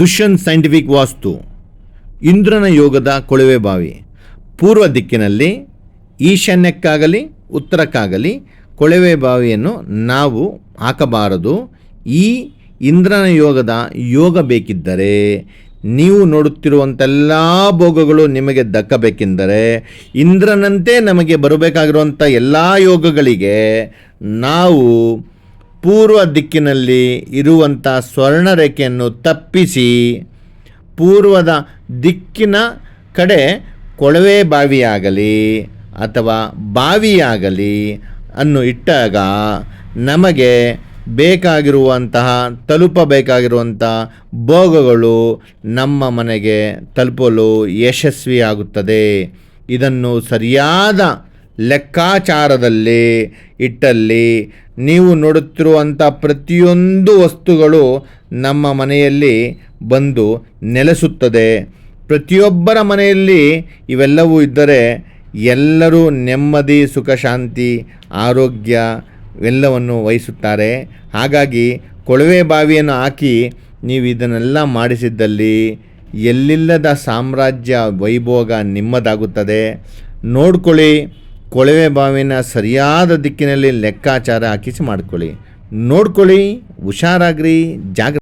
Dushyant scientific ವಾಸ್ತು, ಇಂದ್ರನ ಯೋಗದ ಕೊಳವೆ ಬಾವಿ. ಪೂರ್ವ ದಿಕ್ಕಿನಲ್ಲಿ ಈಶಾನ್ಯಕ್ಕಾಗಲಿ, ಉತ್ತರಕ್ಕಾಗಲಿ ಕೊಳವೆ ಬಾವಿಯನ್ನು ನಾವು ಹಾಕಬಾರದು. ಈ ಇಂದ್ರನ ಯೋಗದ ಯೋಗ ಬೇಕಿದ್ದರೆ, ನೀವು ನೋಡುತ್ತಿರುವಂಥೆಲ್ಲ ಭೋಗಗಳು ನಿಮಗೆ ದಕ್ಕಬೇಕೆಂದರೆ, ಇಂದ್ರನಂತೆ ನಮಗೆ ಬರಬೇಕಾಗಿರುವಂಥ ಎಲ್ಲ ಯೋಗಗಳಿಗೆ ನಾವು ಪೂರ್ವ ದಿಕ್ಕಿನಲ್ಲಿ ಇರುವಂಥ ಸ್ವರ್ಣರೇಖೆಯನ್ನು ತಪ್ಪಿಸಿ ಪೂರ್ವದ ದಿಕ್ಕಿನ ಕಡೆ ಕೊಳವೆ ಬಾವಿಯಾಗಲಿ ಅಥವಾ ಬಾವಿಯಾಗಲಿ ಅನ್ನು ಇಟ್ಟಾಗ ನಮಗೆ ಬೇಕಾಗಿರುವಂತಹ, ತಲುಪಬೇಕಾಗಿರುವಂಥ ಭೋಗಗಳು ನಮ್ಮ ಮನೆಗೆ ತಲುಪಲು ಯಶಸ್ವಿಯಾಗುತ್ತದೆ. ಇದನ್ನು ಸರಿಯಾದ ಲೆಕ್ಕಾಚಾರದಲ್ಲಿ ಇಟ್ಟಲ್ಲಿ ನೀವು ನೋಡುತ್ತಿರುವಂಥ ಪ್ರತಿಯೊಂದು ವಸ್ತುಗಳು ನಮ್ಮ ಮನೆಯಲ್ಲಿ ಬಂದು ನೆಲೆಸುತ್ತದೆ. ಪ್ರತಿಯೊಬ್ಬರ ಮನೆಯಲ್ಲಿ ಇವೆಲ್ಲವೂ ಇದ್ದರೆ ಎಲ್ಲರೂ ನೆಮ್ಮದಿ, ಸುಖ, ಶಾಂತಿ, ಆರೋಗ್ಯ ಎಲ್ಲವನ್ನು ವಹಿಸುತ್ತಾರೆ. ಹಾಗಾಗಿ ಕೊಳವೆ ಬಾವಿಯನ್ನು ಹಾಕಿ ನೀವು ಇದನ್ನೆಲ್ಲ ಮಾಡಿಸಿದ್ದಲ್ಲಿ ಎಲ್ಲಿಲ್ಲದ ಸಾಮ್ರಾಜ್ಯ ವೈಭೋಗ ನಿಮ್ಮದಾಗುತ್ತದೆ. ನೋಡ್ಕೊಳ್ಳಿ ಕೊಳವೆ ಬಾವಿನ ಸರಿಯಾದ ದಿಕ್ಕಿನಲ್ಲಿ ಲೆಕ್ಕಾಚಾರ ಹಾಕಿಸಿ ಮಾಡ್ಕೊಳ್ಳಿ. ನೋಡ್ಕೊಳ್ಳಿ ಹುಷಾರಾಗ್ರಿ ಜಾಗ್ರ